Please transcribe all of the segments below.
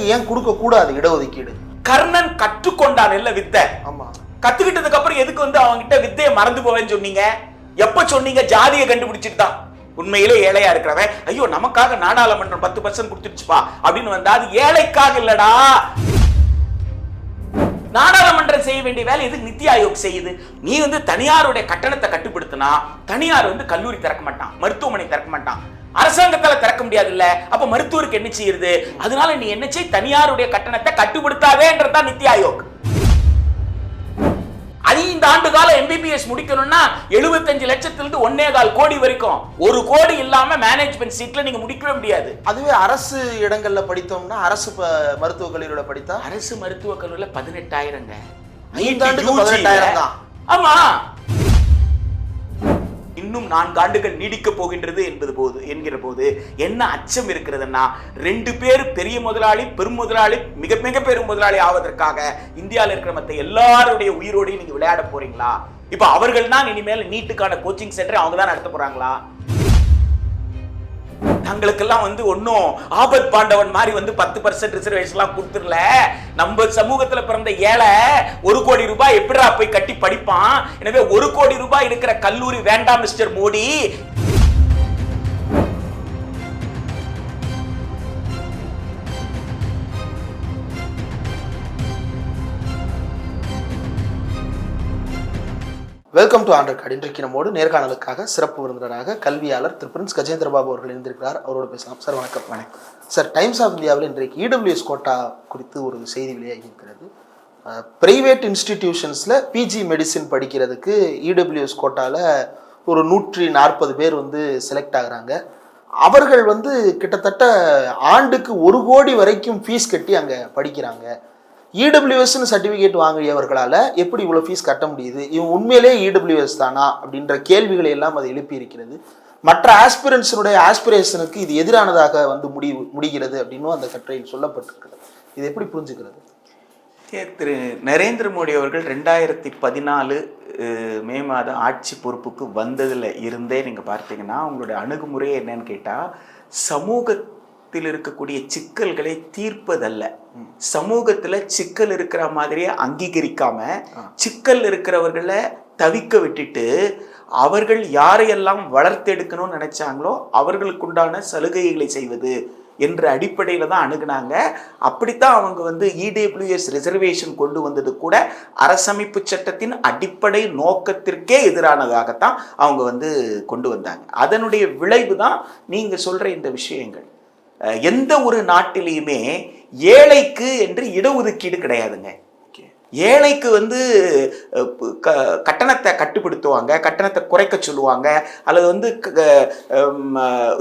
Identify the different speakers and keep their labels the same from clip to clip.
Speaker 1: ஏழைக்கு ஏன் கொடுக்க கூடாது இடஒதுக்கீடு?
Speaker 2: கர்ணன் கற்றுக்கொண்டான் இல்ல வித்தை.
Speaker 1: ஆமா.
Speaker 2: கத்துக்கிட்டதுக்கு அப்புறம் எதுக்கு வந்து அவன்கிட்ட வித்தையை மறந்து போவேன்னு சொன்னீங்க? எப்ப சொன்னீங்க? ஜாதியை கண்டுபிடிச்சிட்டு தான். உண்மையிலே ஏழையா இருக்கிறவன். ஐயோ நமக்காக நாடாளுமன்றம் பத்து பர்சன்ட் கொடுத்துருச்சுப்பா அப்படின்னு வந்தா அது ஏழைக்காக இல்லடா. நாடாளுமன்றம் செய்ய வேண்டிய வேலை எதுக்கு நித்தி ஆயோக் செய்யுது? நீ வந்து தனியாருடைய கட்டணத்தை கட்டுப்படுத்தினா தனியார் வந்து கல்லூரி திறக்க மாட்டான் மருத்துவமனை திறக்க மாட்டான். அரசாங்கத்தால திறக்க முடியாது இல்ல அப்ப மருத்துவருக்கு என்ன செய்யுது அதனால நீ என்ன செய்? தனியாருடைய கட்டணத்தை கட்டுப்படுத்தாதேன்றதுதான் நித்தி ஆயோக். ஐந்து ஆண்டு காலம் எம்பிபிஎஸ் முடிக்கணும்னா எழுபத்தஞ்சு லட்சத்திலிருந்து ஒன்னே கால் கோடி வரைக்கும். ஒரு கோடி இல்லாம மேனேஜ்மெண்ட் சீட்ல நீங்க முடிக்கவே முடியாது.
Speaker 1: அதுவே அரசு இடங்கள்ல படித்தோம்னா அரசு மருத்துவக் கல்லூரியில படித்தா?
Speaker 2: அரசு மருத்துவக் கல்லூரியில பதினெட்டாயிரங்க. UG ல.
Speaker 1: 18,000 தான்.
Speaker 2: ஆமா. இன்னும் நான்கு ஆண்டுகள் நீடிக்க போகின்றது என்பது போது என்கிற போது என்ன அச்சம் இருக்கிறதுன்னா ரெண்டு பேர் பெரிய முதலாளி பெரும் முதலாளி மிக மிக பெரும் முதலாளி ஆவதற்காக இந்தியாவில் இருக்கிற மத்த எல்லாருடைய உயிரோடையும் நீங்க விளையாட போறீங்களா? இப்ப அவர்கள் தான் இனிமேல் நீட்டுக்கான கோச்சிங் சென்டர் அவங்க தான் நடத்த போறாங்களா? தங்களுக்கெல்லாம் வந்து ஒன்றும் ஆபத் பாண்டவன் மாதிரி வந்து பத்து பர்சன்ட் ரிசர்வேஷன்லாம் கொடுத்துடல. நம்ம சமூகத்துல பிறந்த ஏழை ஒரு கோடி ரூபாய் எப்படிடா போய் கட்டி படிப்பான்? எனவே ஒரு கோடி ரூபாய் இருக்கிற கல்லூரி வேண்டாம் மிஸ்டர் மோடி.
Speaker 1: வெல்கம் டு ஆண்டர் கார்டு இன்றைக்கு நம்மோடு நேர்காணலுக்காக சிறப்பு விருந்தினராக கல்வியாளர் திரு பிரின்ஸ் கஜேந்திர பாபு அவர்கள் இருந்திருக்கிறார் அவரோடு பேசலாம். சார் வணக்கம். வணக்கம். சார் டைம்ஸ் ஆஃப் இந்தியாவில் இன்றைக்கு இடபிள்யூஎஸ் கோட்டா குறித்து ஒரு செய்தி வெளியாகி இருக்கிறது பிரைவேட் இன்ஸ்டிடியூஷன்ஸில் பிஜி மெடிசின் படிக்கிறதுக்கு இடபிள்யூஎஸ் கோட்டாவில் ஒரு நூற்றி நாற்பது பேர் வந்து செலக்ட் ஆகுறாங்க. அவர்கள் வந்து கிட்டத்தட்ட ஆண்டுக்கு ஒரு கோடி வரைக்கும் ஃபீஸ் கட்டி அங்கே படிக்கிறாங்க. இடபிள்யூஎஸ்னு சர்டிஃபிகேட் வாங்கியவர்களால் எப்படி இவ்வளோ ஃபீஸ் கட்ட முடியுது? இவன் உண்மையிலே இடபிள்யூஎஸ் தானா? அப்படின்ற கேள்விகளை எல்லாம் அது எழுப்பி இருக்கிறது. மற்ற ஆஸ்பிரன்ஸினுடைய ஆஸ்பிரேஷனுக்கு இது எதிரானதாக வந்து முடி முடிகிறது அப்படின்னும் அந்த கட்டுரையில் சொல்லப்பட்டிருக்கிறது. இது எப்படி புரிஞ்சுக்கிறது?
Speaker 2: திரு நரேந்திர மோடி அவர்கள் ரெண்டாயிரத்தி பதினாலு மே மாதம் ஆட்சி பொறுப்புக்கு வந்ததில் இருந்தே நீங்கள் பார்த்தீங்கன்னா அவங்களுடைய அணுகுமுறை என்னன்னு சமூக சமூகத்தில் இருக்கக்கூடிய சிக்கல்களை தீர்ப்பதல்ல. சமூகத்துல சிக்கல் இருக்கிற மாதிரியே அங்கீகரிக்காம சிக்கல் இருக்கிறவர்களை தவிக்க விட்டுட்டு அவர்கள் யாரையெல்லாம் வளர்த்தெடுக்கணும்னு நினைச்சாங்களோ அவர்களுக்குண்டான சலுகைகளை செய்வது என்ற அடிப்படையில தான் அணுகுனாங்க. அப்படித்தான் அவங்க வந்து இடபிள்யூஎஸ் ரிசர்வேஷன் கொண்டு வந்தது கூட அரசமைப்பு சட்டத்தின் அடிப்படை நோக்கத்திற்கே எதிரானதாகத்தான் அவங்க வந்து கொண்டு வந்தாங்க. அதனுடைய விளைவு தான் நீங்க சொல்ற இந்த விஷயங்கள். எந்த ஒரு நாட்டிலையுமே ஏழைக்கு என்று இடஒதுக்கீடு கிடையாதுங்க. ஏழைக்கு வந்து கட்டணத்தை கட்டுப்படுத்துவாங்க கட்டணத்தை குறைக்க சொல்லுவாங்க அல்லது வந்து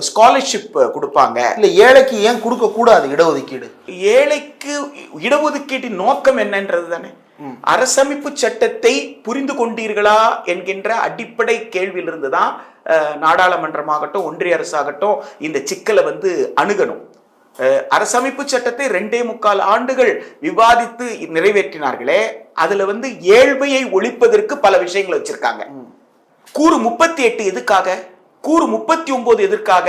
Speaker 2: ஸ்காலர்ஷிப் கொடுப்பாங்க.
Speaker 1: இல்லை ஏழைக்கு ஏன் கொடுக்க கூடாது இடஒதுக்கீடு?
Speaker 2: ஏழைக்கு இடஒதுக்கீட்டின் நோக்கம் என்னன்றது தானே அரசமைப்பு சட்டத்தை புரிந்து கொண்டீர்களா என்கின்ற அடிப்படை கேள்வியிலிருந்து தான் நாடாளுமன்றமாகட்டும் ஒன்றிய அரசாகட்டும் இந்த சிக்கலை வந்து அணுகணும். அரசமைப்பு சட்டத்தை ரெண்டே முக்கால் ஆண்டுகள் விவாதித்து நிறைவேற்றினார்களே அதுல வந்து ஏழ்மையை ஒழிப்பதற்கு பல விஷயங்கள் வச்சிருக்காங்க. கூறு முப்பத்தி எட்டு எதுக்காக? கூறு முப்பத்தி ஒன்பது எதற்காக?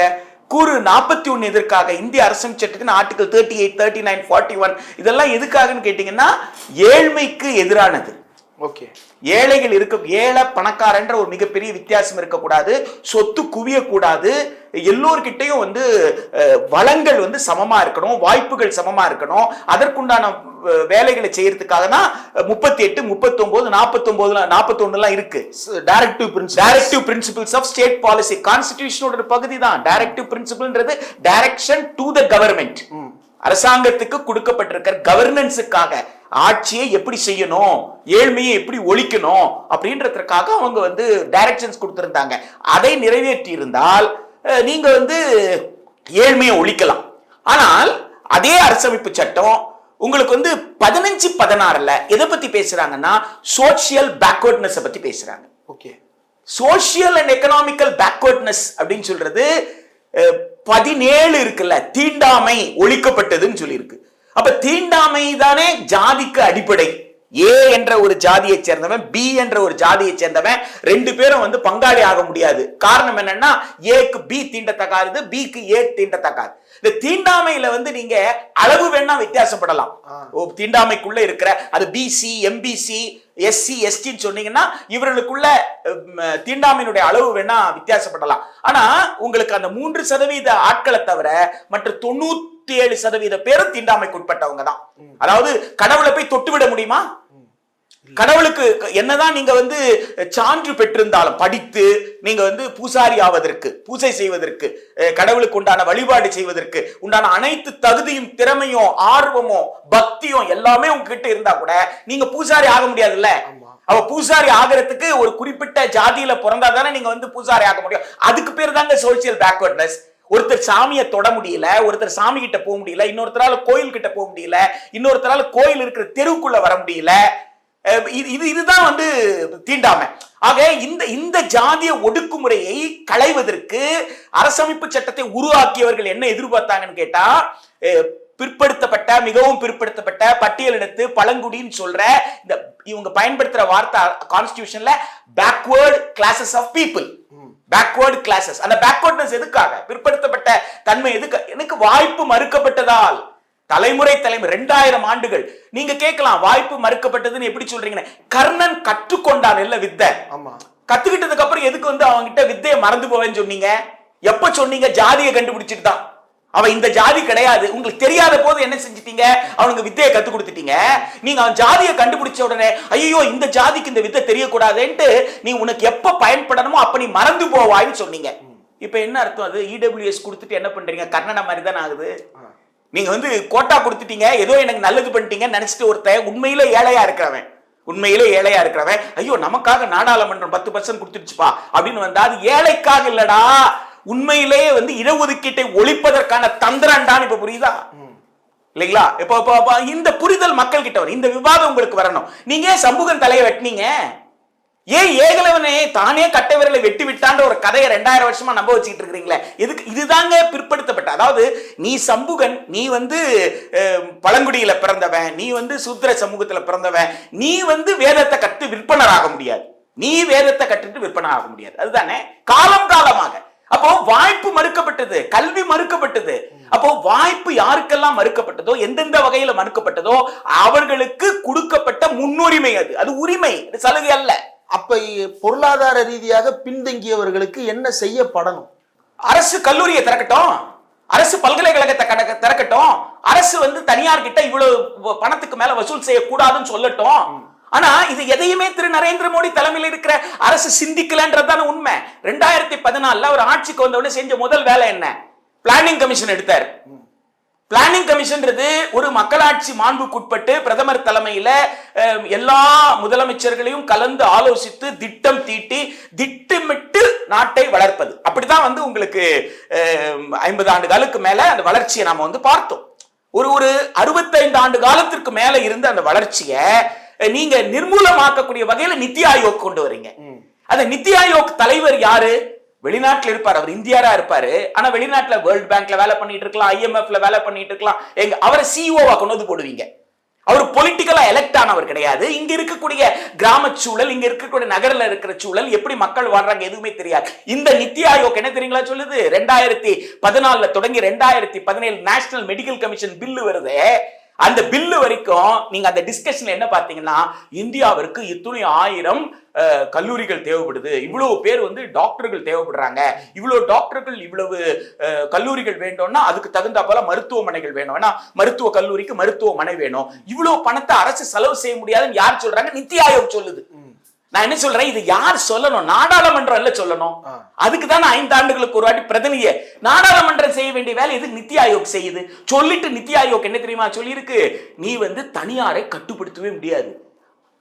Speaker 2: கூறு நாற்பத்தி ஒன்று எதற்காக இந்திய அரசமைப்பு சட்டத்தின் article thirty eight thirty nine forty one இதெல்லாம் எதுக்காகன்னு கேட்டிங்கன்னா ஏழ்மைக்கு எதிரானது.
Speaker 1: ஓகே.
Speaker 2: ஏழைகள் இருக்க ஏழை பணக்காரன்ற ஒரு மிகப்பெரிய வித்தியாசம் இருக்கக்கூடாது. சொத்து குவியக்கூடாது. எல்லோர்கிட்டையும் வந்து வளங்கள் வந்து சமமா இருக்கணும் வாய்ப்புகள் சமமா இருக்கணும். அதற்குண்டான வேலைகளை செய்யறதுக்காக தான் முப்பத்தி எட்டு முப்பத்தி ஒன்பது நாற்பத்தி ஒன்பதுல நாற்பத்தி ஒண்ணுலாம் இருக்கு
Speaker 1: directive
Speaker 2: directive principles of state policy கான்ஸ்டிடியூஷனோட பகுதி தான் டைரக்டிவ் பிரின்சிபிள்ன்றது டைரக்ஷன் டு த கவர்மெண்ட் அரசாங்கத்துக்கு கொடுக்கப்பட்டிருக்கிற கவர்னன்ஸுக்காக ஆட்சியை எப்படி செய்யணும்? ஏழ்மையை எப்படி ஒழிக்கணும்? அப்படின்றதுக்காக அவங்க வந்து டைரக்ஷன்ஸ் கொடுத்திருந்தாங்க. அதை நிறைவேற்றி இருந்தால் நீங்க வந்து ஏழ்மையை ஒழிக்கலாம். ஆனால் அதே அரசமைப்பு சட்டம் உங்களுக்கு வந்து பதினஞ்சு பதினாறுல எதை பத்தி பேசுறாங்கன்னா சோசியல் பேக்வர்ட்னஸ் பத்தி பேசுறாங்க.
Speaker 1: Okay.
Speaker 2: Social and economical backwardness அப்படின்னு சொல்றது பதினேழு இருக்குல்ல தீண்டாமை ஒழிக்கப்பட்டதுன்னு சொல்லியிருக்கு. அப்ப தீண்டாமை தானே ஜாதிக்கு அடிப்படை. ஏ என்ற ஒரு ஜாதியை சேர்ந்தவன் பி என்ற ஒரு ஜாதியை சேர்ந்தவன் ரெண்டு பேரும் வந்து பங்காளி ஆக முடியாது. காரணம் என்னன்னா ஏக்கு பி தீண்டத்தகாது பிக்கு ஏ தீண்டத்தகாது. இந்த தீண்டாமையில வந்து நீங்க அளவு வேணா வித்தியாசப்படலாம். தீண்டாமைக்குள்ள இருக்கிற அது பிசி எம்பிசி எஸ்சி எஸ்டின்னு சொன்னீங்கன்னா இவர்களுக்குள்ள தீண்டாமையினுடைய அளவு வேணா வித்தியாசப்படலாம். ஆனா உங்களுக்கு அந்த மூன்று சதவீத ஆட்களை தவிர மற்ற தொண்ணூத்தி ஏழு சதவீத பேரும் தீண்டாமைக்கு உட்பட்டவங்க தான். அதாவது கடவுளை போய் தொட்டு விட முடியுமா? கடவுளுக்கு என்னதான் நீங்க வந்து சான்று பெற்றிருந்தாலும் படித்து நீங்க வந்து பூசாரி ஆவதற்கு பூஜை செய்வதற்கு கடவுளுக்கு உண்டான வழிபாடு செய்வதற்கு உண்டான அனைத்து தகுதியும் திறமையும் ஆர்வமும் பக்தியும் எல்லாமே உங்ககிட்ட இருந்தா கூட நீங்க பூசாரி ஆக முடியாதுல்ல? அவ பூசாரி ஆகிறதுக்கு ஒரு குறிப்பிட்ட ஜாதியில பிறந்தா தானே நீங்க வந்து பூசாரி ஆக முடியும். அதுக்கு பேர் தாங்க சோசியல் பேக்வர்ட்னஸ் ஒருத்தர் சாமியை தொட முடியல ஒருத்தர் சாமி கிட்ட போக முடியல இன்னொருத்தரால கோயில் கிட்ட போக முடியல இன்னொருத்தரால கோயில் இருக்கிற தெருவுக்குள்ள வர முடியல இது இது இதுதான் வந்து தீண்டாமை. ஆக இந்த இந்த ஜாதிய ஒடுக்குமுறையை களைவதற்கு அரசமைப்பு சட்டத்தை உருவாக்கியவர்கள் என்ன எதிர்பார்த்தாங்கன்னு கேட்டா பிற்படுத்தப்பட்ட மிகவும் பிற்படுத்தப்பட்ட பட்டியலினத்து பழங்குடின்னு சொல்ற இந்த இவங்க பயன்படுத்துற வார்த்தை கான்ஸ்டிடியூஷன்ல backward classes of people backward classes அந்த பேக்வேர்ட்னஸ் எதுக்காக? பிற்படுத்தப்பட்ட தன்மை எதுக்கு? எனக்கு வாய்ப்பு மறுக்கப்பட்டதால். தலைமுறை தலைமுறை ரெண்டாயிரம் ஆண்டுகள். நீங்க கேட்கலாம் வாய்ப்பு மறுக்கப்பட்டதுன்னு எப்படி சொல்றீங்க கர்ணன் கற்றுக்கொண்டான் இல்ல வித்தை.
Speaker 1: ஆமா.
Speaker 2: கத்துக்கிட்டதுக்கு அப்புறம் எதுக்கு வந்து அவன்கிட்ட வித்தையை மறந்து போவேன்னு சொன்னீங்க? எப்ப சொன்னீங்க? ஜாதியை கண்டுபிடிச்சிட்டு தான். அவன் இந்த ஜாதி கிடையாது. உங்களுக்கு தெரியாத போது என்ன செஞ்சிட்டீங்க? அவனுக்கு வித்தையை கத்து கொடுத்துட்டீங்க. நீங்க அவன் ஜாதியை கண்டுபிடிச்ச உடனே ஐயோ இந்த ஜாதிக்கு இந்த வித்தை தெரியக்கூடாதுன்ட்டு நீ உனக்கு எப்ப பயன்படணுமோ அப்ப நீ மறந்து போவாய்ன்னு சொன்னீங்க. இப்ப என்ன அர்த்தம் அது? இடபிள்யூஎஸ் கொடுத்துட்டு என்ன பண்றீங்க? கர்ணனை மாதிரி தானே ஆகுது நீங்க வந்து கோட்டா கொடுத்துட்டீங்க ஏதோ எனக்கு நல்லது பண்ணிட்டீங்கன்னு நினைச்சிட்டு ஒருத்தன் உண்மையில ஏழையா இருக்கிறவன். உண்மையிலே ஏழையா இருக்கிறவன். ஐயோ நமக்காக நாடாளுமன்றம் பத்து பர்சன்ட் கொடுத்துருச்சுப்பா அப்படின்னு வந்தா அது ஏழைக்காக இல்லடா. உண்மையிலேயே வந்து இடஒதுக்கீட்டை ஒழிப்பதற்கான தந்திரண்டான்னு இப்ப புரியுதா? இல்லைங்களா? இப்போ இந்த புரிதல் மக்கள் கிட்ட வரும். இந்த விவாதம் உங்களுக்கு வரணும். நீங்க சமூகம் தலையை வெட்டினீங்க? ஏன் ஏகலவனே தானே கட்டை விரலை வெட்டி விட்டான்ற ஒரு கதையை ரெண்டாயிரம் வருஷமா நம்ப வச்சுக்கிட்டு இருக்கிறீங்களே? இதுக்கு இதுதாங்க பிற்படுத்தப்பட்ட அதாவது நீ சம்புகன் நீ வந்து அஹ், பழங்குடியில பிறந்தவன் நீ வந்து சூத்திர சமூகத்துல பிறந்தவன் நீ வந்து வேதத்தை கற்று விற்பனர் ஆக முடியாது. நீ வேதத்தை கற்றுட்டு விற்பனை ஆக முடியாது. அதுதானே? காலம் காலமாக. அப்போ வாய்ப்பு மறுக்கப்பட்டது கல்வி மறுக்கப்பட்டது. அப்போ வாய்ப்பு யாருக்கெல்லாம் மறுக்கப்பட்டதோ எந்தெந்த வகையில மறுக்கப்பட்டதோ அவர்களுக்கு கொடுக்கப்பட்ட முன்னுரிமை அது. அது உரிமை சலுகை அல்ல.
Speaker 1: அப்ப பொருளாதார ரீதியாக பின்தங்கியவர்களுக்கு என்ன செய்யப்படணும்?
Speaker 2: அரசு கல்லூரியை திறக்கட்டும். அரசு பல்கலைக்கழகத்தை கடக்க திறக்கட்டும். அரசு வந்து தனியார் கிட்ட இவ்வளவு பணத்துக்கு மேல வசூல் செய்யக்கூடாதுன்னு சொல்லட்டும். ஆனா இது எதையுமே திரு. நரேந்திர மோடி தலைமையில் இருக்கிற அரசு சிந்திக்கலன்றதான உண்மை. ரெண்டாயிரத்தி பதினாலுல அவர் ஆட்சிக்கு வந்தவுடனே செஞ்ச முதல் வேலை என்ன? பிளானிங் கமிஷன் எடுத்தார். பிளானிங் கமிஷன்றது ஒரு மக்களாட்சி மாண்புக்குட்பட்டு பிரதமர் தலைமையில எல்லா முதலமைச்சர்களையும் கலந்து ஆலோசித்து திட்டம் தீட்டி திட்டமிட்டு நாட்டை வளர்ப்பது. அப்படிதான் வந்து உங்களுக்கு ஐம்பது ஆண்டு காலுக்கு மேல அந்த வளர்ச்சியை நாம வந்து பார்த்தோம். ஒரு ஒரு அறுபத்தைந்து ஆண்டு காலத்திற்கு மேல இருந்த அந்த வளர்ச்சியை நீங்க நிர்மூலமாக்கக்கூடிய வகையில நித்தி ஆயோக் கொண்டு வரீங்க. அந்த நித்தி ஆயோக் தலைவர் யாரு? வெளிநாட்டில் இருப்பார். அவர் இந்தியாரா இருப்பாரு. ஆனா வெளிநாட்டுல வேர்ல்ட் பேங்க்ல வேலை பண்ணிட்டு இருக்கலாம் ஐஎம்எஃப்ல வேலை பண்ணிட்டு இருக்கலாம். எங்க அவரை சிஓவா கொண்டு வந்து போடுவீங்க. அவர் பொலிட்டிக்கலா எலெக்ட் ஆனவர் கிடையாது. இங்க இருக்கக்கூடிய கிராம சூழல் இங்க இருக்கக்கூடிய நகரில் இருக்கிற சூழல் எப்படி மக்கள் வாழ்றாங்க எதுவுமே தெரியாது. இந்த நித்தி ஆயோக் என்ன தெரியுங்களா சொல்லுது? ரெண்டாயிரத்தி பதினாலுல தொடங்கி ரெண்டாயிரத்தி பதினேழு நேஷனல் மெடிக்கல் கமிஷன் பில்லு வருது. அந்த பில்லு வரைக்கும் நீங்க அந்த டிஸ்கஷன்ல என்ன பார்த்தீங்கன்னா இந்தியாவிற்கு இத்துணை ஆயிரம் கல்லூரிகள் தேவைப்படுது. இவ்வளவு பேர் வந்து டாக்டர்கள் தேவைப்படுறாங்க. இவ்வளவு டாக்டர்கள் இவ்வளவு கல்லூரிகள் வேண்டும்னா அதுக்கு தகுந்த போல மருத்துவமனைகள் வேணும். ஏன்னா மருத்துவ கல்லூரிக்கு மருத்துவமனை வேணும். இவ்வளவு பணத்தை அரசு செலவு செய்ய முடியாதுன்னு யார் சொல்றாங்க? நித்தி ஆயோக் சொல்லுது. நான் என்ன சொல்றேன்? இது யார் சொல்லணும்? நாடாளுமன்றம் இல்ல சொல்லணும். அதுக்கு தான் ஐந்து ஆண்டுகளுக்கு ஒரு வாட்டி பிரதிநிதிய நாடாளுமன்றம் செய்ய வேண்டிய வேலை எது நித்தி ஆயோக் செய்யுது? சொல்லிட்டு நித்தி ஆயோக் என்ன தெரியுமா சொல்லியிருக்கு? நீ வந்து தனியாரை கட்டுப்படுத்தவே முடியாது.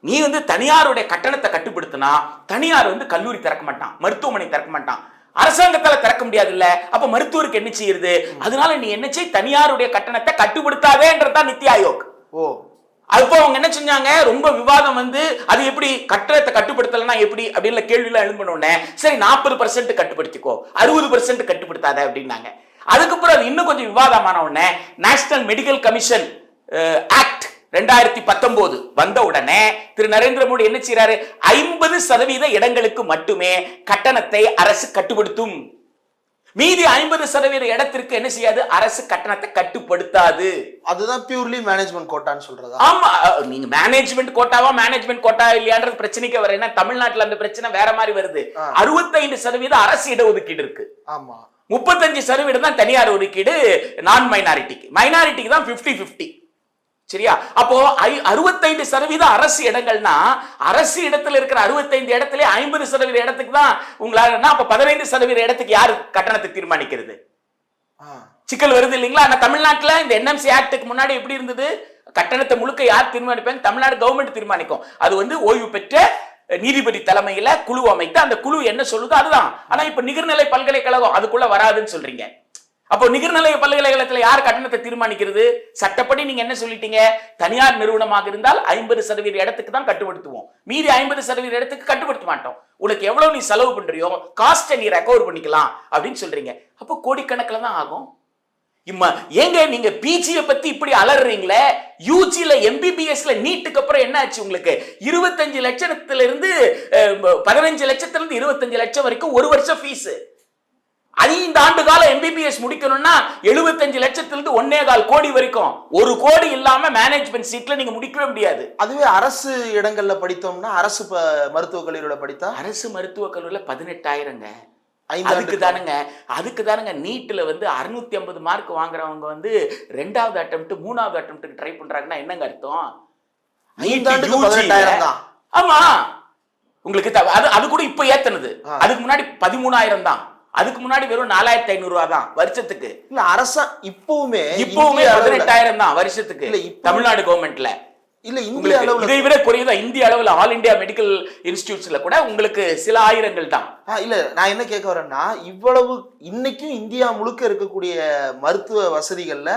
Speaker 2: நீ வந்து தனியாருடைய கட்டணத்தை கட்டுப்படுத்தினா தனியார் வந்து கல்லூரி திறக்க மாட்டான் மருத்துவமனை திறக்க மாட்டான். அரசாங்கத்தால திறக்க முடியாது இல்ல அப்ப மருத்துவருக்கு என்ன செய்யுது அதனால நீ என்ன செய்? தனியாருடைய கட்டணத்தை கட்டுப்படுத்தாதேன்றதுதான் நித்தி ஆயோக்.
Speaker 1: ஓ.
Speaker 2: அப்போ அவங்க என்ன செஞ்சாங்க? ரொம்ப விவாதம் வந்து அது எப்படி கட்டணத்தை கட்டுப்படுத்தலைன்னா எப்படி? அப்படின்னு கேள்வியெல்லாம் எழுந்து சரி நாற்பது பர்சன்ட் கட்டுப்படுத்திக்கோ அறுபது பர்சன்ட் கட்டுப்படுத்தாத அப்படின்னாங்க. அதுக்கப்புறம் அது இன்னும் கொஞ்சம் விவாதமான உடனே நேஷனல் மெடிக்கல் கமிஷன் ஆக்ட் ரெண்டாயிரத்தி பத்தொன்பது வந்த உடனே திரு. நரேந்திர மோடி என்ன செய்யறாரு ஐம்பது சதவீத இடங்களுக்கு மட்டுமே கட்டணத்தை அரசு கட்டுப்படுத்தும். மீதி ஐம்பது சதவீத இடத்திற்கு என்ன செய்யாது? அரசு கட்டணத்தை கட்டுப்படுத்தாது.
Speaker 1: அதுதான் பியூர்லி மேனேஜ்மெண்ட் கோட்டான்னு சொல்றதா?
Speaker 2: ஆமா நீங்க மேனேஜ்மெண்ட் கோட்டாவா மேனேஜ்மெண்ட் கோட்டா இல்லையான்றது பிரச்சனைக்கு வர ஏன்னா தமிழ்நாட்டுல அந்த பிரச்சனை வேற மாதிரி வருது. அறுபத்தைந்து சதவீத அரசு இடஒதுக்கீடு இருக்கு.
Speaker 1: ஆமா.
Speaker 2: முப்பத்தஞ்சு சதவீதம் தான் தனியார் ஒதுக்கீடு நான் மைனாரிட்டிக்கு மைனாரிட்டிக்கு தான் 50 50 சரியா? அப்போ அறுபத்தைந்து சதவீத அரசு இடங்கள்னா அரசு இடத்துல இருக்கிற அறுபத்தைந்து இடத்துல ஐம்பது சதவீத இடத்துக்கு தான் உங்களால அப்ப பதினைந்து சதவீத இடத்துக்கு யாரு கட்டணத்தை தீர்மானிக்கிறது. சிக்கல் வருது இல்லைங்களா? ஆனா தமிழ்நாட்டுல இந்த என்எம்சி ஆக்டுக்கு முன்னாடி எப்படி இருந்தது? கட்டணத்தை முழுக்க யார் தீர்மானிப்பாங்க தமிழ்நாடு கவர்மெண்ட் தீர்மானிக்கும். அது வந்து ஓய்வு பெற்ற நீதிபதி தலைமையில குழு அமைத்து அந்த குழு என்ன சொல்லுதோ அதுதான். ஆனா இப்ப நிகர்நிலை பல்கலைக்கழகம் அதுக்குள்ள வராதுன்னு சொல்றீங்க. அப்போ நிகர்நிலை பல்கலைக்கழகத்தில் யார் கட்டணத்தை தீர்மானிக்கிறது? சட்டப்படி நீங்க என்ன சொல்லிட்டீங்க? தனியார் நிறுவனமாக இருந்தால் ஐம்பது சதவீத இடத்துக்கு தான் கட்டுப்படுத்துவோம். மீதி ஐம்பது சதவீத இடத்துக்கு கட்டுப்படுத்த மாட்டோம். உனக்கு எவ்வளவு நீ செலவு பண்றியோ காஸ்ட்டை நீ ரெக்கவர் பண்ணிக்கலாம் அப்படின்னு சொல்றீங்க. அப்போ கோடிக்கணக்கில் தான் ஆகும். இம்மா ஏங்க நீங்க பிஜியை பத்தி இப்படி அலறுறீங்களே யூஜில எம்பிபிஎஸ்ல நீட்டுக்கு அப்புறம் என்ன ஆச்சு உங்களுக்கு? இருபத்தஞ்சு லட்சத்துல இருந்து பதினஞ்சு லட்சத்துல இருந்து இருபத்தஞ்சு லட்சம் வரைக்கும் ஒரு வருஷம் ஃபீஸ் ஐந்து ஆண்டு காலம் எம்பிபிஎஸ் முடிக்கணும்னா எழுபத்தஞ்சு லட்சத்திலிருந்து ஒன்னே கால் கோடி வரைக்கும். ஒரு கோடி இல்லாம மேனேஜ்மெண்ட் சீட்ல நீங்க முடிக்கவே முடியாது.
Speaker 1: அதுவே அரசு இடங்கள்ல படித்தோம்னா அரசு மருத்துவக் கல்லூரியில படித்தா?
Speaker 2: அரசு மருத்துவக் கல்லூரியில பதினெட்டாயிரங்க. அதுக்கு தானுங்க. அதுக்கு தானுங்க. நீட்ல வந்து அறுநூத்தி ஐம்பது மார்க் வாங்குறவங்க வந்து ரெண்டாவது அட்டம்ப்ட் மூணாவது அட்டம்ப்ட் ட்ரை பண்றாங்கன்னா என்னங்க அர்த்தம்? ஆமா. உங்களுக்கு அது அது கூட இப்ப ஏத்தனது. அதுக்கு முன்னாடி பதிமூணாயிரம் தான். அதுக்கு முன்னாடி வெறும் நாலாயிரத்தி ஐநூறு ரூபா தான் வருஷத்துக்கு.
Speaker 1: இல்ல அரசா இப்பவுமே
Speaker 2: இப்பவுமே பதினெட்டாயிரம் தான் வருஷத்துக்கு
Speaker 1: இல்ல,
Speaker 2: தமிழ்நாடு கவர்மெண்ட்ல
Speaker 1: இல்ல இந்திய அளவுல.
Speaker 2: இதை விட குறையுதா இந்திய அளவுல ஆல் இந்தியா மெடிக்கல் இன்ஸ்டிடியூட்ஸ்ல கூட உங்களுக்கு சில ஆயிரங்கள் தான்.
Speaker 1: இல்ல நான் என்ன கேட்க வரேன்னா இவ்வளவு இன்னைக்கும் இந்தியா முழுக்க இருக்கக்கூடிய மருத்துவ வசதிகள்ல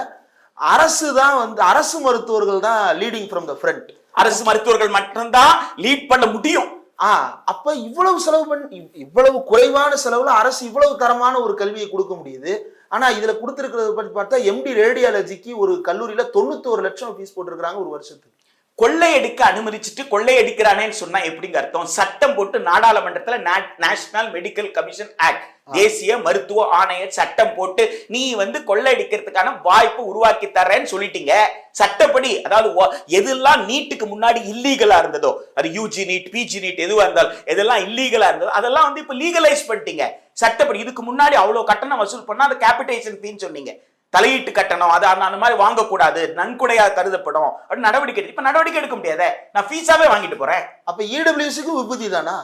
Speaker 1: அரசு தான் வந்து அரசு மருத்துவர்கள் தான் லீடிங் ஃப்ரம் த ஃப்ரண்ட்
Speaker 2: அரசு மருத்துவர்கள் மட்டும்தான் லீட் பண்ண முடியும்.
Speaker 1: ஆ அப்ப இவ்வளவு செலவு பண்ணி இவ்வளவு குறைவான செலவுல அரசு இவ்வளவு தரமான ஒரு கல்வியை கொடுக்க முடியுது. ஆனா இதுல கொடுத்திருக்கிறத பத்தி பார்த்தா எம்டி ரேடியாலஜிக்கு ஒரு கல்லூரியில தொண்ணூத்தோரு லட்சம் ஃபீஸ் போட்டிருக்காங்க ஒரு வருஷத்துக்கு.
Speaker 2: கொள்ளையடிக்க அனுமதிச்சுட்டு கொள்ளையடிக்கிறானேன்னு சொன்னா எப்படிங்க அர்த்தம்? சட்டம் போட்டு நாடாளுமன்றத்துல நேஷனல் மெடிக்கல் கமிஷன் ஆக்ட் தேசிய மருத்துவ ஆணைய சட்டம் போட்டு நீ வந்து கொள்ளையடிக்கிறதுக்கான வாய்ப்பு உருவாக்கி தர்றேன்னு சொல்லிட்டீங்க. சட்டப்படி அதாவது எதெல்லாம் நீட்டுக்கு முன்னாடி இல்லீகலா இருந்ததோ அது யூஜி நீட் பிஜி நீட் எதுவா இருந்தாலும் எதெல்லாம் இல்லீகலா இருந்ததோ அதெல்லாம் வந்து இப்ப லீகலைஸ் பண்ணிட்டீங்க. சட்டப்படி இதுக்கு முன்னாடி அவ்வளவு கட்டணம் வசூல் பண்ணா அது கேபிடேஷன் ஃபீன்னு சொன்னீங்க. தலையீட்டு கட்டணம் அது அந்த மாதிரி வாங்கக்கூடாது நன்கொடையா கருதப்படும் அப்படின்னு நடவடிக்கை இப்ப நடவடிக்கை எடுக்க முடியாதே? நான் ஃபீஸாவே வாங்கிட்டு போறேன்.
Speaker 1: அப்ப E இடபிள்யூசிக்கு விபூதி தானா?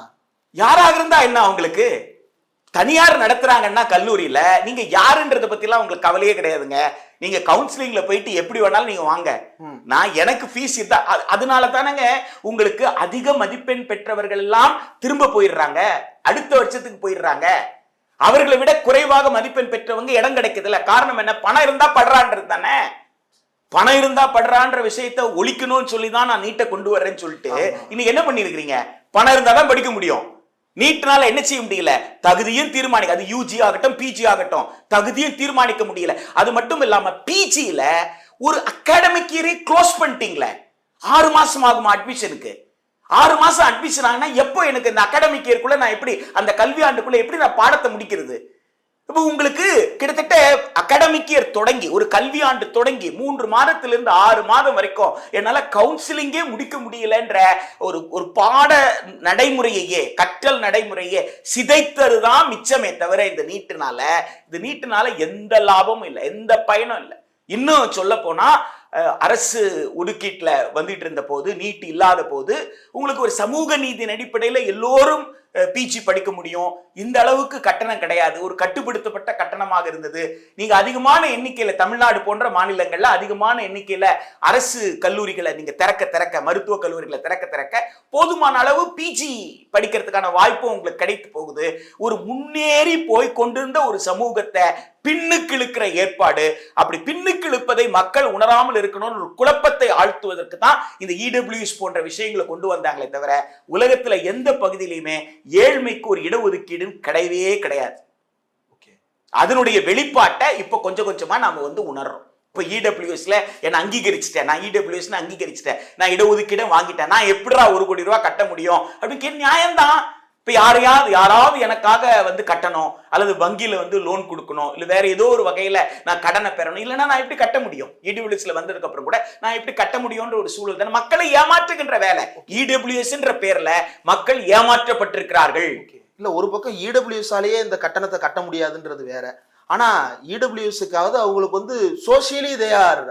Speaker 2: யாராக இருந்தா என்ன அவங்களுக்கு? தனியார் நடத்துறாங்கன்னா கல்லூரியில நீங்க யாருன்றத பத்திலாம் உங்களுக்கு கவலையே கிடையாதுங்க. நீங்க கவுன்சிலிங்ல போயிட்டு எப்படி வேணாலும் நீங்க வாங்க. நான் எனக்கு ஃபீஸ் இதா அ- அதனால தானங்க உங்களுக்கு அதிக மதிப்பெண் பெற்றவர்கள் எல்லாம் திரும்ப போயிடுறாங்க. அடுத்த வருஷத்துக்கு போயிடுறாங்க. அவர்களை விட குறைவாக மதிப்பெண் பெற்றவங்க இடம் கிடைக்குதுல்ல. காரணம் என்ன? பணம் இருந்தா படுறான்றது தானே. பணம் இருந்தா படுறான்ற விஷயத்தை ஒழிக்கணும்னு சொல்லி தான் நான் நீட்டை கொண்டு வர்றேன்னு சொல்லிட்டு. இன்னைக்கு என்ன பண்ணிருக்கிறீங்க பணம் இருந்தா தான் படிக்க முடியும். நீட்னால என்ன செய்ய முடியல? தகுதியும் தீர்மானிக்க அது யூஜி ஆகட்டும் பிஜி ஆகட்டும் தகுதியும் தீர்மானிக்க முடியல. அது மட்டும் இல்லாம பிஜியில ஒரு அகாடமிக் இயரை க்ளோஸ் பண்ணிட்டீங்களே. ஆறு மாசம் ஆகுமா அட்மிஷனுக்கு ஆறு மாசம் அட்மிஷன் ஆகினா எப்போ எனக்கு இந்த அகாடமிக் இயர்க்குள்ள நான் எப்படி அந்த கல்வி ஆண்டுக்குள்ள எப்படி நான் பாடத்தை முடிக்கிறது? இப்போ உங்களுக்கு கிட்டத்தட்ட அகாடமிக் இயர் தொடங்கி ஒரு கல்வி ஆண்டு தொடங்கி மூன்று மாதத்திலிருந்து ஆறு மாதம் வரைக்கும் என்னால் கவுன்சிலிங்கே முடிக்க முடியலன்ற ஒரு ஒரு பாட நடைமுறையையே கற்றல் நடைமுறையே சிதைத்தது தான் மிச்சமே தவிர இந்த நீட்டுனால இந்த நீட்டுனால எந்த லாபமும் இல்லை எந்த பயனும் இல்லை. இன்னும் சொல்ல போனா அரசு ஒதுக்கீட்டில் வந்துட்டு இருந்த போது நீட் இல்லாத போது உங்களுக்கு ஒரு சமூக நீதியின் அடிப்படையில் எல்லோரும் பிஜி படிக்க முடியும். இந்த அளவுக்கு கட்டணம் கிடையாது. ஒரு கட்டுப்படுத்தப்பட்ட கட்டணமாக இருந்தது. நீங்க அதிகமான எண்ணிக்கையில தமிழ்நாடு போன்ற மாநிலங்கள்ல அதிகமான எண்ணிக்கையில அரசு கல்லூரிகளை நீங்க திறக்க திறக்க மருத்துவ கல்லூரிகளை திறக்க திறக்க போதுமான அளவு பிஜி படிக்கிறதுக்கான வாய்ப்பும் உங்களுக்கு கிடைத்து போகுது. ஒரு முன்னேறி போய் கொண்டிருந்த ஒரு சமூகத்தை பின்னுக்கு இழுக்கிற ஏற்பாடு. அப்படி பின்னுக்கு இழுப்பதை மக்கள் உணராமல் இருக்கணும்னு ஒரு குழப்பத்தை ஆழ்த்துவதற்கு தான் இந்த இடபிள்யூஎஸ் போன்ற விஷயங்களை கொண்டு வந்தாங்களே தவிர உலகத்துல எந்த பகுதியிலையுமே ஏழ்மைக்கு ஒரு இடஒதுக்கீடு கிடையவே கிடையாது.
Speaker 1: ஓகே
Speaker 2: அதனுடைய வெளிப்பாட்டை இப்போ கொஞ்சம் கொஞ்சமா நாம வந்து உணர்றோம். இப்போ இடபிள்யூஎஸ்ல என்ன அங்கீகரிச்சிட்டேன் நான் இடபிள்யூஎஸ் அங்கீகரிச்சிட்டேன் நான் இடஒதுக்கீடு வாங்கிட்டேன் நான் எப்படிடா ஒரு கோடி ரூபாய் கட்ட முடியும் அப்படின்னு நியாயம்தான். இப்ப யாரையாவது யாராவது எனக்காக வந்து கட்டணும் அல்லது வங்கியில வந்து லோன் கொடுக்கணும் இல்ல வேற ஏதோ ஒரு வகையில நான் கடனை பெறணும் இல்லைன்னா நான் எப்படி கட்ட முடியும்? இடபிள்யூஎஸ்ல வந்ததுக்கு அப்புறம் கூட நான் எப்படி கட்ட முடியும்ன்ற ஒரு சூழல் தானே. மக்களை ஏமாற்றுகின்ற வேலை. இடபிள்யூஎஸ்ன்ற பேர்ல மக்கள் ஏமாற்றப்பட்டிருக்கிறார்கள்.
Speaker 1: இல்ல ஒரு பக்கம் இடபிள்யூஎஸ்ஆலேயே இந்த கட்டணத்தை கட்ட முடியாதுன்றது வேற. ஆனா இடபிள்யூஎஸ்க்காவது அவங்களுக்கு வந்து socially they are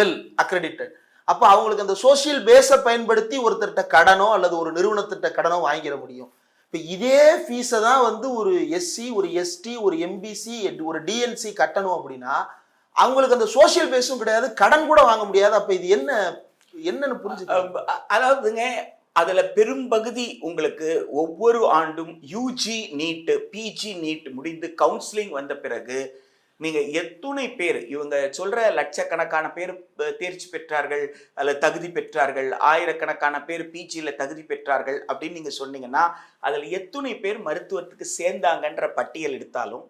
Speaker 1: well accredited அப்ப அவங்களுக்கு அந்த சோஷியல் பேஸை பயன்படுத்தி ஒருத்தர்கிட்ட கடனோ அல்லது ஒரு நிறுவனத்திட்ட கடனோ வாங்கிட முடியும். இப்போ இதே ஃபீஸை தான் வந்து ஒரு எஸ்சி ஒரு எஸ்டி ஒரு எம்பிசி ஒரு டிஎன்சி கட்டணும் அப்படின்னா அவங்களுக்கு அந்த சோஷியல் பேஸும் கிடையாது கடன் கூட வாங்க முடியாது. அப்போ இது என்ன என்னன்னு
Speaker 2: புரிஞ்சு அதாவதுங்க அதில் பெரும்பகுதி உங்களுக்கு ஒவ்வொரு ஆண்டும் யூஜி நீட்டு பிஜி நீட் முடிந்து கவுன்சிலிங் வந்த பிறகு நீங்க எத்துணை பேர் இவங்க சொல்ற லட்சக்கணக்கான பேர் தேர்ச்சி பெற்றார்கள் அதில் தகுதி பெற்றார்கள் ஆயிரக்கணக்கான பேர் பிஜியில் தகுதி பெற்றார்கள் அப்படின்னு நீங்க சொன்னீங்கன்னா அதுல எத்துணை பேர் மருத்துவத்துக்கு சேர்ந்தாங்கன்ற பட்டியல் எடுத்தாலும்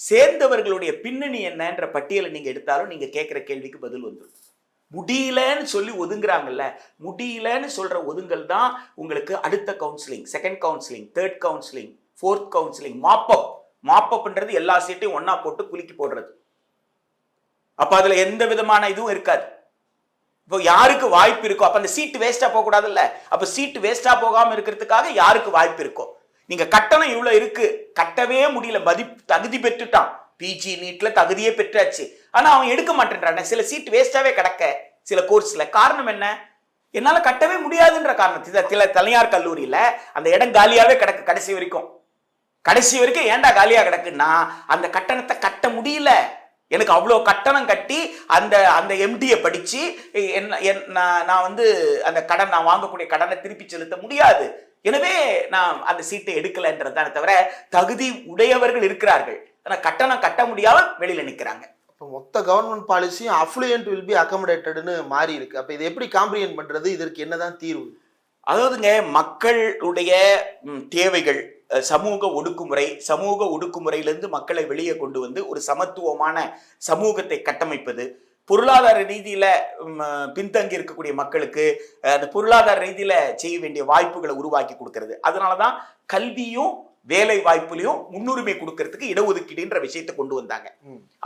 Speaker 2: சேர்ந்தவர்களுடைய பின்னணி என்னன்ற பட்டியலை நீங்க எடுத்தாலும் நீங்க கேட்குற கேள்விக்கு பதில் வந்துடும் முடியலன்னு சொல்லி ஒதுங்குறாங்கல்ல முடியலன்னு சொல்ற ஒதுங்கல் தான் உங்களுக்கு அடுத்த counselling second counselling third counselling fourth counselling mop up மாப்பப்ன்றது எல்லா சீட்டையும் ஒன்னா போட்டு குலுக்கி போடுறது. அப்ப அதுல எந்த விதமான இதுவும் இருக்காது. இப்போ யாருக்கு வாய்ப்பு இருக்கோ அப்ப அந்த சீட்டு வேஸ்டா போக கூடாதுல்ல அப்ப சீட்டு வேஸ்டா போகாம இருக்கிறதுக்காக யாருக்கு வாய்ப்பு இருக்கோ? நீங்க கட்டணம் இவ்வளவு இருக்கு கட்டவே முடியல மதி தகுதி பெற்றுட்டான். பிஜி நீட்ல தகுதியே பெற்றாச்சு. ஆனா அவன் எடுக்க மாட்டேன்றான சில சீட் வேஸ்டாவே கிடக்க சில கோர்ஸ்ல காரணம் என்ன? என்னால கட்டவே முடியாதுன்ற காரணத்தில் சில தனியார் கல்லூரியில அந்த இடம் காலியாவே கிடக்கு கடைசி வரைக்கும். கடைசி வரைக்கும் ஏன்டா காலியா கிடக்குன்னா அந்த கட்டணத்தை கட்ட முடியல. எனக்கு அவ்வளோ கட்டணம் கட்டி அந்த அந்த எம்டியை படிச்சு என்ன என்- நான் நான் வந்து அந்த கடன் நான் வாங்கக்கூடிய கடனை திருப்பி செலுத்த முடியாது. எனவே நான் அந்த சீட்டை எடுக்கலைன்றதானே தவிர தகுதி உடையவர்கள் இருக்கிறார்கள். ஆனா கட்டணம் கட்ட முடியாம வெளியில நிக்கிறாங்க.
Speaker 1: இப்போ மொத்த கவர்மெண்ட் பாலிசியும் அஃப்ளூயன்ட் வில் பி அக்கமடேட்டட்னு மாறி இருக்கு. அப்ப இதை எப்படி காம்ப்ரிஹெண்ட் பண்றது? இதற்கு என்னதான் தீர்வு?
Speaker 2: அதாவதுங்க மக்களுடைய தேவைகள். சமூக ஒடுக்குமுறை சமூக ஒடுக்குமுறையிலிருந்து மக்களை வெளியே கொண்டு வந்து ஒரு சமத்துவமான சமூகத்தை கட்டமைப்பது பொருளாதார ரீதியில பின்தங்கி இருக்கக்கூடிய மக்களுக்கு அந்த பொருளாதார ரீதியில செய்ய வேண்டிய வாய்ப்புகளை உருவாக்கி கொடுக்கறது. அதனாலதான் கல்வியும் வேலை வாய்ப்புலையும் முன்னுரிமை கொடுக்கறதுக்கு இடஒதுக்கீடுன்ற விஷயத்தை கொண்டு வந்தாங்க.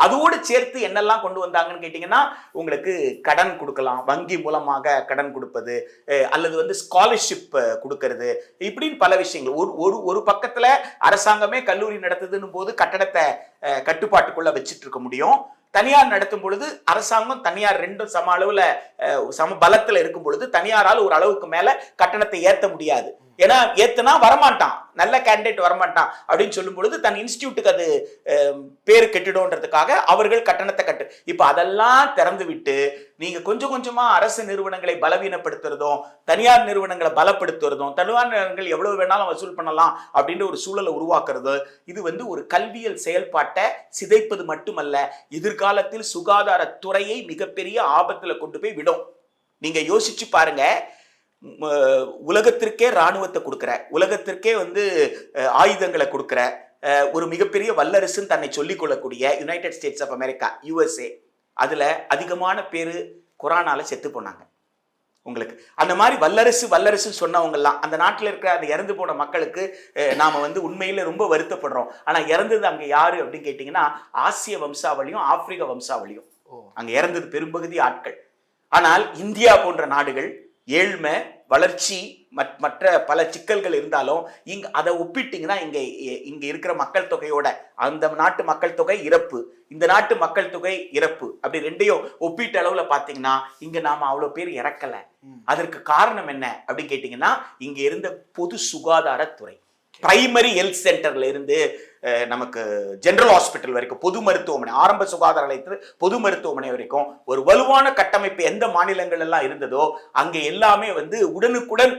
Speaker 2: அதோடு சேர்த்து என்னெல்லாம் கொண்டு வந்தாங்கன்னு கேட்டிங்கன்னா உங்களுக்கு கடன் கொடுக்கலாம் வங்கி மூலமாக கடன் கொடுப்பது அல்லது வந்து ஸ்காலர்ஷிப் கொடுக்கறது இப்படின்னு பல விஷயங்கள். ஒரு ஒரு ஒரு பக்கத்துல அரசாங்கமே கல்லூரி நடத்துதுன்னு போது கட்டடத்தை கட்டுப்பாட்டுக்குள்ள வச்சுட்டு இருக்க முடியும். தனியார் நடத்தும் பொழுது அரசாங்கம் தனியார் ரெண்டும் சம அளவுல சம பலத்துல இருக்கும் பொழுது தனியாரால் ஒரு அளவுக்கு மேல கட்டணத்தை ஏத்த முடியாது. ஏன்னா ஏத்துனா வரமாட்டான். நல்ல கேண்டிடேட் வரமாட்டான் அப்படின்னு சொல்லும் பொழுது தன் இன்ஸ்டியூட்டுக்கு அது பேர் பேரு அவர்கள் கட்டணத்தை கட்டு. இப்ப அதெல்லாம் திறந்து விட்டு நீங்க கொஞ்சம் கொஞ்சமா அரசு நிறுவனங்களை பலவீனப்படுத்துறதும் தனியார் நிறுவனங்களை பலப்படுத்துறதும் தனியார் நிறுவனங்கள் எவ்வளவு வேணாலும் வசூல் பண்ணலாம் அப்படின்ற ஒரு சூழலை உருவாக்குறது இது வந்து ஒரு கல்வியல் செயல்பாட்டை சிதைப்பது மட்டுமல்ல எதிர்காலத்தில் சுகாதாரத்துறையை மிகப்பெரிய ஆபத்துல கொண்டு போய் விடும். நீங்க யோசிச்சு பாருங்க உலகத்திற்கே ராணுவத்தை கொடுக்குற உலகத்திற்கே வந்து ஆயுதங்களை கொடுக்குற ஒரு மிகப்பெரிய வல்லரசுன்னு தன்னை சொல்லிக் கொள்ளக்கூடிய United States of America USA அதுல அதிகமான பேர் கொரோனால செத்து போனாங்க. உங்களுக்கு அந்த மாதிரி வல்லரசு வல்லரசு சொன்னவங்கலாம் அந்த நாட்டில் இருக்கிற அந்த இறந்து போன மக்களுக்கு நாம வந்து உண்மையில ரொம்ப வருத்தப்படுறோம். ஆனா இறந்தது அங்க யாரு அப்படின்னு கேட்டிங்கன்னா ஆசிய வம்சாவளியும் ஆப்பிரிக்க வம்சாவளியும்.
Speaker 1: ஓ.
Speaker 2: அங்க இறந்தது பெரும்பகுதி ஆட்கள். ஆனால் இந்தியா போன்ற நாடுகள் ஏழ்மை வளர்ச்சி மற்- மற்ற பல சிக்கல்கள் இருந்தாலும் இங்க அதை ஒப்பிட்டீங்கன்னா இங்க இங்க இருக்கிற மக்கள் தொகையோட அந்த நாட்டு மக்கள் தொகை இறப்பு. இந்த நாட்டு மக்கள் தொகை இறப்பு. அப்படி ரெண்டையும் ஒப்பீட்டு அளவுல பாத்தீங்கன்னா இங்க நாம அவ்வளவு பேர் இறக்கல. அதற்கு காரணம் என்ன அப்படின்னு கேட்டீங்கன்னா இங்க இருந்த பொது சுகாதாரத்துறை. பிரைமரி ஹெல்த் சென்டர்ல இருந்து நமக்கு ஜென்ரல் ஹாஸ்பிட்டல் வரைக்கும் பொது மருத்துவமனை ஆரம்ப சுகாதார நிலையத்தில் பொது மருத்துவமனை வரைக்கும் ஒரு வலுவான கட்டமைப்பு எந்த மாநிலங்கள் எல்லாம் இருந்ததோ அங்கே எல்லாமே வந்து உடனுக்குடன்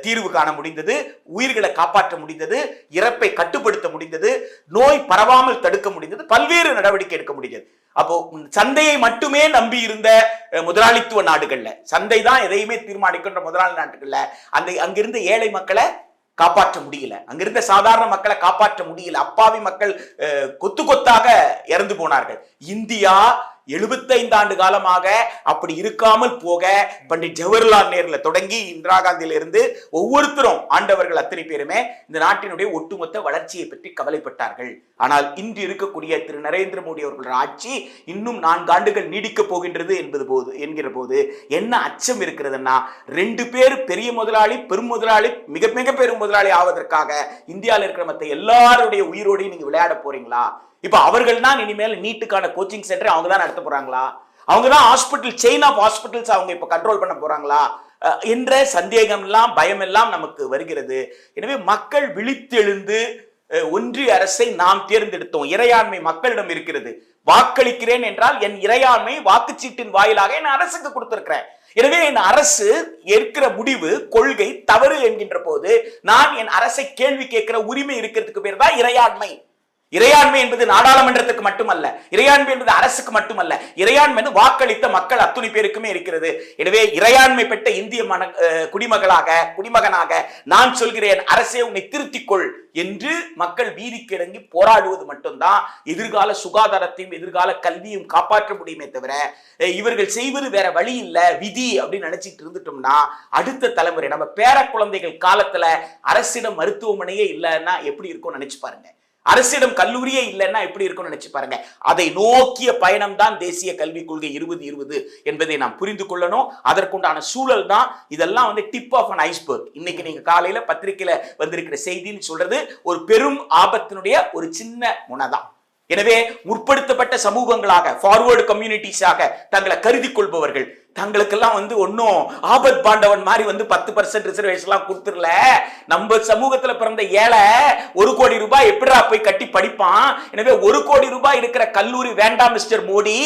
Speaker 2: தீர்வு காண முடிந்தது உயிர்களை காப்பாற்ற முடிந்தது இறப்பை கட்டுப்படுத்த முடிந்தது நோய் பரவாமல் தடுக்க முடிந்தது பல்வேறு நடவடிக்கை எடுக்க முடிந்தது அப்போ சந்தையை மட்டுமே நம்பி இருந்த முதலாளித்துவ நாடுகள்ல சந்தை தான் எதையுமே தீர்மானிக்கின்ற முதலாளி நாடுகள்ல அந்த அங்கிருந்த ஏழை மக்களை காப்பாற்ற முடியல. அங்கிருந்த சாதாரண மக்களை காப்பாற்ற முடியல. அப்பாவி மக்கள் கொத்து கொத்தாக இறந்து போனார்கள். இந்தியா எழுபத்தைந்து ஆண்டு காலமாக அப்படி இருக்காமல் போக பண்டிட் ஜவஹர்லால் நேருல தொடங்கி இந்திரா காந்தியில இருந்து ஒவ்வொருத்தரும் ஆண்டவர்கள் அத்தனை பேருமே இந்த நாட்டினுடைய ஒட்டுமொத்த வளர்ச்சியை பற்றி கவலைப்பட்டார்கள். ஆனால் இன்று இருக்கக்கூடிய திரு நரேந்திர மோடி அவர்களுடைய ஆட்சி இன்னும் நான்கு ஆண்டுகள் நீடிக்கப் போகின்றது என்பது போது என்கிற போது என்ன அச்சம் இருக்கிறதுன்னா ரெண்டு பேர் பெரிய முதலாளி பெரும் முதலாளி மிக மிக பெரும் முதலாளி ஆவதற்காக இந்தியாவில் இருக்கிற மற்ற எல்லாருடைய உயிரோடையும் நீங்க விளையாட போறீங்களா? இப்போ அவர்கள் தான் இனிமேல் நீட்டுக்கான கோச்சிங் சென்டர் அவங்க தான் நடத்த போறாங்களா? அவங்க தான் ஹாஸ்பிட்டல் செயின் ஆஃப் ஹாஸ்பிட்டல்ஸ் அவங்க இப்போ கண்ட்ரோல் பண்ண போறாங்களா? என்ற சந்தேகம் எல்லாம் பயம் எல்லாம் நமக்கு வருகிறது. எனவே மக்கள் விழித்தெழுந்து ஒன்றிய அரசை நாம் தேர்ந்தெடுத்தோம். இறையாண்மை மக்களிடம் இருக்கிறது. வாக்களிக்கிறேன் என்றால் என் இறையாண்மை வாக்குச்சீட்டின் வாயிலாக என் அரசுக்கு கொடுத்திருக்கிறேன். எனவே என் அரசு ஏற்கிற முடிவு கொள்கை தவறு என்கின்ற போது நான் என் அரசை கேள்வி கேட்கிற உரிமை இருக்கிறதுக்கு பேர் தான் இறையாண்மை. இறையாண்மை என்பது நாடாளுமன்றத்துக்கு மட்டுமல்ல இறையாண்மை என்பது அரசுக்கு மட்டுமல்ல இறையாண்மை என்பது வாக்களித்த மக்கள் அத்துணை பேருக்குமே இருக்கிறது. எனவே இறையாண்மை பெற்ற இந்திய மன குடிமகளாக குடிமகனாக நான் சொல்கிறேன் அரசே உன்னை திருத்திக்கொள் என்று மக்கள் வீதிக்கு கிடங்கி போராடுவது மட்டும்தான் எதிர்கால சுகாதாரத்தையும் எதிர்கால கல்வியும் காப்பாற்ற முடியுமே தவிர அஹ், இவர்கள் செய்வது வேற வழி இல்லை விதி அப்படின்னு நினைச்சிட்டு இருந்துட்டோம்னா அடுத்த தலைமுறை நம்ம பேர குழந்தைகள் காலத்துல அரசிடம் மருத்துவமனையே இல்லைன்னா எப்படி இருக்கும்னு நினைச்சு பாருங்க. அரசிடம் கல்லூரியே இல்லைன்னா எப்படி இருக்கும்னு நினைச்சு பாருங்க. அதை நோக்கிய பயணம் தான் தேசிய கல்விக் கொள்கை இருபது இருபது என்பதை நாம் புரிந்து கொள்ளணும். அதற்குண்டான சூழல் தான் இதெல்லாம் வந்து டிப் ஆஃப் அன் ஐஸ்பர்க் இன்னைக்கு நீங்க காலையில பத்திரிக்கையில வந்திருக்கிற செய்தின்னு சொல்றது ஒரு பெரும் ஆபத்தினுடைய ஒரு சின்ன முனை தான் எனவே முற்படுத்தப்பட்ட சமூகங்களாக ஃபார்வர்டு கம்யூனிட்டிஸாக தங்களை கருதி கொள்பவர்கள் தங்களுக்கெல்லாம் வந்து ஒன்றும் ஆபத் பாண்டவன் மாதிரி வந்து பத்து பர்சன்ட் ரிசர்வேஷன்லாம் கொடுத்துடல. நம்ம சமூகத்துல பிறந்த ஏழை ஒரு கோடி ரூபாய் எப்படிடா போய் கட்டி படிப்பான்? எனவே ஒரு கோடி ரூபாய் இருக்கிற கல்லூரி வேண்டாம் மிஸ்டர் மோடி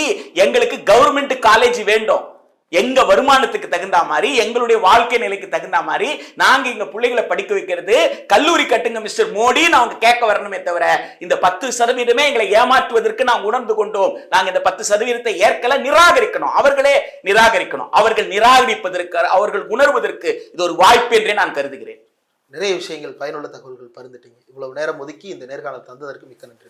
Speaker 2: எங்களுக்கு கவர்மெண்ட் காலேஜ் வேண்டும் எங்க வருமானத்துக்கு தகுந்த மாதிரி எங்களுடைய வாழ்க்கை நிலைக்கு தகுந்த மாதிரி நாங்க எங்க பிள்ளைகளை படிக்க வைக்கிறது கல்லூரி கட்டுங்க மிஸ்டர் மோடின்னு அவங்க கேட்க வரணுமே தவிர இந்த பத்து சதவீதமே எங்களை ஏமாற்றுவதற்கு நாங்க உணர்ந்து கொண்டோம். நாங்க இந்த பத்து சதவீதத்தை ஏற்கல நிராகரிக்கணும். அவர்களே நிராகரிக்கணும். அவர்கள் நிராகரிப்பதற்கு அவர்கள் உணர்வதற்கு இது ஒரு வாய்ப்பு என்றே நான் கருதுகிறேன்.
Speaker 1: நிறைய விஷயங்கள் பயனுள்ள தகவல்கள் பருந்துட்டீங்க இவ்வளவு நேரம் ஒதுக்கி இந்த நேர்காணல் தந்ததற்கு மிக்க நன்றி.